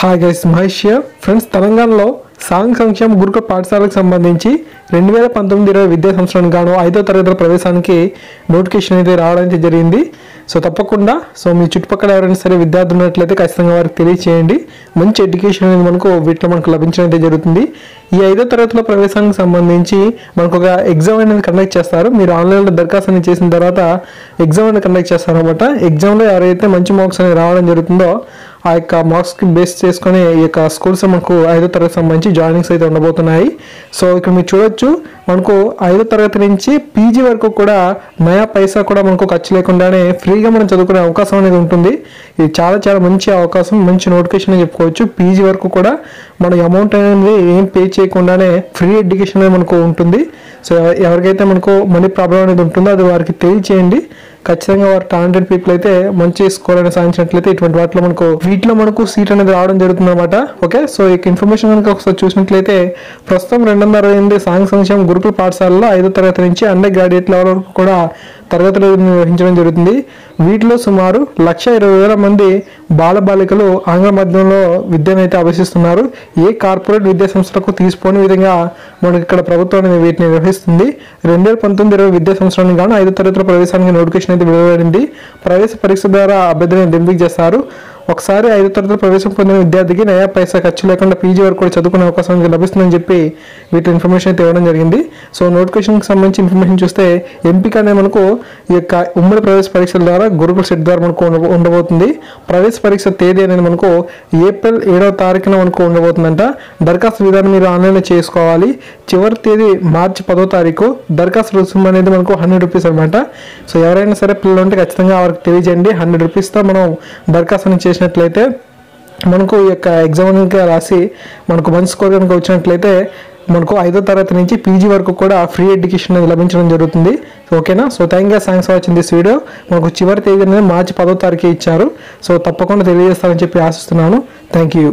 Hi guys Mahesh friends తెలంగాణలో సాంఘ సంక్షేమ గురుకుల పాఠశాలకు సంబంధించి రెండు వేల పంతొమ్మిది ఇరవై విద్యా సంవత్సరానికి గాను ఐదో తరగతుల ప్రవేశానికి నోటిఫికేషన్ అయితే రావడం అయితే జరిగింది. సో తప్పకుండా సో మీ చుట్టుపక్కల ఎవరైనా సరే విద్యార్థులు ఉన్నట్లయితే ఖచ్చితంగా వారికి తెలియచేయండి. మంచి ఎడ్యుకేషన్ అనేది మనకు వీటిలో మనకు లభించడం అయితే జరుగుతుంది. ఈ ఐదో తరగతిలో ప్రవేశానికి సంబంధించి మనకు ఒక ఎగ్జామ్ అనేది కండక్ట్ చేస్తారు. మీరు ఆన్లైన్లో దరఖాస్తు అనేది చేసిన తర్వాత ఎగ్జామ్ అనేది కండక్ట్ చేస్తారు అనమాట ఎగ్జామ్లో ఎవరైతే మంచి మార్క్స్ అనేది రావడం జరుగుతుందో ఆ యొక్క మార్క్స్కి బేస్ చేసుకొని ఈ యొక్క స్కూల్స్ మనకు ఐదో తరగతి సంబంధించి జాయినింగ్స్ అయితే ఉండబోతున్నాయి. సో ఇక్కడ మీరు చూడొచ్చు మనకు ఐదో తరగతి నుంచి పీజీ వరకు కూడా నయా పైసా కూడా మనకు ఖర్చు లేకుండానే ఫ్రీగా మనం చదువుకునే అవకాశం అనేది ఉంటుంది. ఇది చాలా చాలా మంచి అవకాశం మంచి నోటిఫికేషన్ అని చెప్పుకోవచ్చు. పీజీ వరకు కూడా మన అమౌంట్ అనేది ఏం పే చేయకుండానే ఫ్రీ ఎడ్యుకేషన్ అనేది మనకు ఉంటుంది. సో ఎవరికైతే మనకు మనీ ప్రాబ్లం అనేది ఉంటుందో అది వారికి తెలియచేయండి. ఖచ్చితంగా వారు టాలెంటెడ్ పీపుల్ అయితే మంచి స్కోర్ అనేది సాధించినట్లయితే ఇటువంటి వాటిలో మనకు వీటిలో మనకు సీట్ అనేది రావడం జరుగుతుంది అనమాట ఓకే సో ఈ ఇన్ఫర్మేషన్ కనుక ఒకసారి చూసినట్లయితే ప్రస్తుతం రెండు వందల అరవై ఎనిమిది సాంఘ సంక్షేమ గురుకుల పాఠశాలలో ఐదో తరగతి నుంచి అండర్ గ్రాడ్యుయేట్ లెవెల్ వరకు కూడా తరగతులు నిర్వహించడం జరుగుతుంది. వీటిలో సుమారు లక్ష ఇరవై వేల మంది బాలబాలికలు ఆంగ్ల మాధ్యమంలో విద్యను అయితే అభ్యసిస్తున్నారు. ఏ కార్పొరేట్ విద్యా సంస్థలకు తీసుకోని విధంగా మనకి ఇక్కడ ప్రభుత్వం అనేది వీటిని నిర్వహిస్తుంది. రెండు వేల పంతొమ్మిది ఇరవై విద్యా సంవత్సరానికి గాను ఐదో తరగతుల ప్రవేశానికి నోటిఫికేషన్ అయితే విడుదలైంది ప్రవేశ పరీక్ష ద్వారా అభ్యర్థులను ఎంపిక చేస్తారు. ఒకసారి ఐదో తరగతులు ప్రవేశం పొందిన విద్యార్థికి నయా పైసా ఖర్చు లేకుండా పీజీ వరకు కూడా చదువుకునే అవకాశం లభిస్తుందని చెప్పి వీటి ఇన్ఫర్మేషన్ అయితే ఇవ్వడం జరిగింది. సో నోటిఫికేషన్కి సంబంధించి ఇన్ఫర్మేషన్ చూస్తే ఎంపిక అనేది మనకు ఈ యొక్క ఉమ్మడి ప్రవేశ పరీక్షల ద్వారా గురుకుల సెట్ ద్వారా మనకు ఉండబోతుంది. ప్రవేశ పరీక్ష తేదీ అనేది మనకు ఏప్రిల్ ఏడవ తారీఖున మనకు ఉండబోతుందంట. దరఖాస్తు విధానం మీరు ఆన్లైన్లో చేసుకోవాలి. చివరి తేదీ మార్చి పదో తారీఖు దరఖాస్తు రుసుము అనేది మనకు హండ్రెడ్ రూపీస్ అనమాట సో ఎవరైనా సరే పిల్లలు ఉంటే ఖచ్చితంగా వారికి తెలియజేయండి. హండ్రెడ్ రూపీస్తో మనం దరఖాస్తు చేసి చేసినట్లయితే మనకు ఈ యొక్క ఎగ్జామ్ రాసి మనకు మంచి స్కోర్ కనుక వచ్చినట్లయితే మనకు ఐదో తరగతి నుంచి పీజీ వరకు కూడా ఫ్రీ ఎడ్యుకేషన్ అనేది లభించడం జరుగుతుంది. ఓకేనా so thank you thanks for watching this video మనకు చివరి తేదీ అనేది మార్చి పదో తారీఖు ఇచ్చారు. సో తప్పకుండా తెలియజేస్తారని చెప్పి ఆశిస్తున్నాను. Thank you